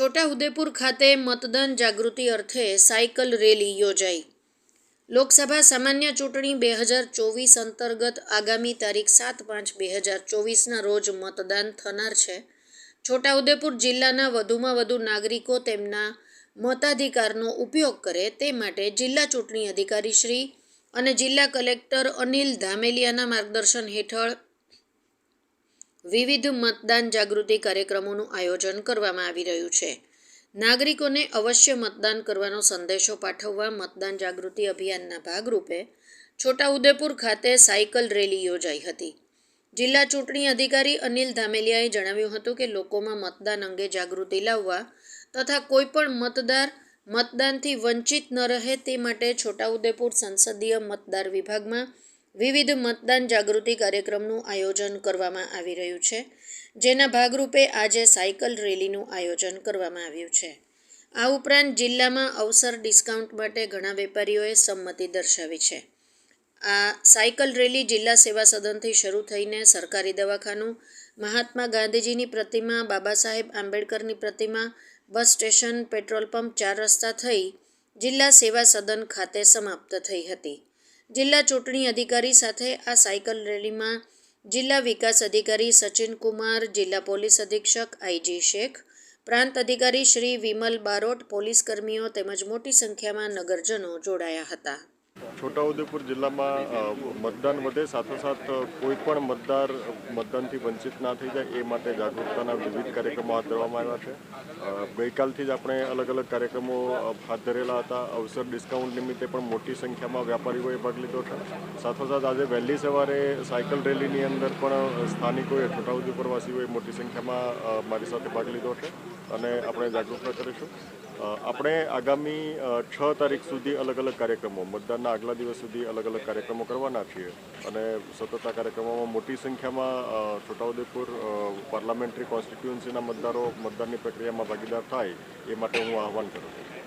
છોટાઉદેપુર ખાતે મતદાન જાગૃતિ અર્થે સાયકલ રેલી યોજાઈ. લોકસભા સામાન્ય ચૂંટણી બે હજાર ચોવીસ અંતર્ગત આગામી તારીખ સાત પાંચ બે હજાર ચોવીસના રોજ મતદાન થનાર છે. છોટાઉદેપુર જિલ્લાના વધુમાં વધુ નાગરિકો તેમના મતાધિકારનો ઉપયોગ કરે તે માટે જિલ્લા ચૂંટણી અધિકારી શ્રી અને જિલ્લા કલેક્ટર અનિલ ધામેલિયાના માર્ગદર્શન હેઠળ વિવિધ મતદાન જાગૃતિ કાર્યક્રમોનું આયોજન કરવામાં આવી રહ્યું છે. નાગરિકોને અવશ્ય મતદાન કરવાનો સંદેશો પાઠવવા મતદાન જાગૃતિ અભિયાનના ભાગરૂપે છોટાઉદેપુર ખાતે સાયકલ રેલી યોજાઈ હતી. જિલ્લા ચૂંટણી અધિકારી અનિલ ધામેલિયાએ જણાવ્યું હતું કે લોકોમાં મતદાન અંગે જાગૃતિ લાવવા તથા કોઈપણ મતદાર મતદાનથી વંચિત ન રહે તે માટે છોટાઉદેપુર સંસદીય મતદાર વિભાગમાં વિવિધ મતદાન જાગૃતિ કાર્યક્રમનું આયોજન કરવામાં આવી રહ્યું છે, જેના ભાગરૂપે આજે સાયકલ રેલીનું આયોજન કરવામાં આવ્યું છે. આ ઉપરાંત જિલ્લામાં અવસર ડિસ્કાઉન્ટ માટે ઘણા વેપારીઓએ સંમતિ દર્શાવી છે. આ સાયકલ રેલી જિલ્લા સેવા સદનથી શરૂ થઈને સરકારી દવાખાનું, મહાત્મા ગાંધીજીની પ્રતિમા, બાબા સાહેબ આંબેડકરની પ્રતિમા, બસ સ્ટેશન, પેટ્રોલ પંપ ચાર રસ્તા થઈ જિલ્લા સેવા સદન ખાતે સમાપ્ત થઈ હતી. જિલ્લા ચૂંટણી અધિકારી સાથે આ સાયકલ રેલીમાં જિલ્લા વિકાસ અધિકારી સચિન કુમાર જિલ્લા પોલીસ અધિક્ષક આઈજી શેખ, પ્રાંત અધિકારી શ્રી વિમલ બારોટ પોલીસ કર્મીઓ તેમજ મોટી સંખ્યામાં નગરજનો જોડાયા હતા. છોટાઉદેપુર જિલ્લામાં મતદાન વધે, સાથોસાથ કોઈ પણ મતદાર મતદાનથી વંચિત ના થઈ જાય, એ માટે જાગૃતતાના વિવિધ કાર્યક્રમો હાથ ધરવામાં આવ્યા છે. ગઈકાલથી જ આપણે અલગ અલગ કાર્યક્રમો હાથ ધરેલા હતા. અવસર ડિસ્કાઉન્ટ નિમિત્તે પણ મોટી સંખ્યામાં વ્યાપારીઓએ ભાગ લીધો છે. સાથોસાથ, આજે વહેલી સવારે સાયકલ રેલીની અંદર પણ સ્થાનિકોએ, છોટાઉદેપુરવાસીઓએ મોટી સંખ્યામાં મારી સાથે ભાગ લીધો છે. અને આપણે જાગૃતતા કરીશું. આપણે આગામી છ તારીખ સુધી અલગ અલગ કાર્યક્રમો, મતદાનના આગલા દિવસ સુધી અલગ અલગ કાર્યક્રમો કરવાના છીએ. અને સતત આ કાર્યક્રમોમાં મોટી સંખ્યામાં છોટાઉદેપુર પાર્લામેન્ટરી કોન્સ્ટિટ્યુઅન્સીના મતદારો મતદાનની પ્રક્રિયામાં ભાગીદાર થાય, એ માટે હું આહવાન કરું છું.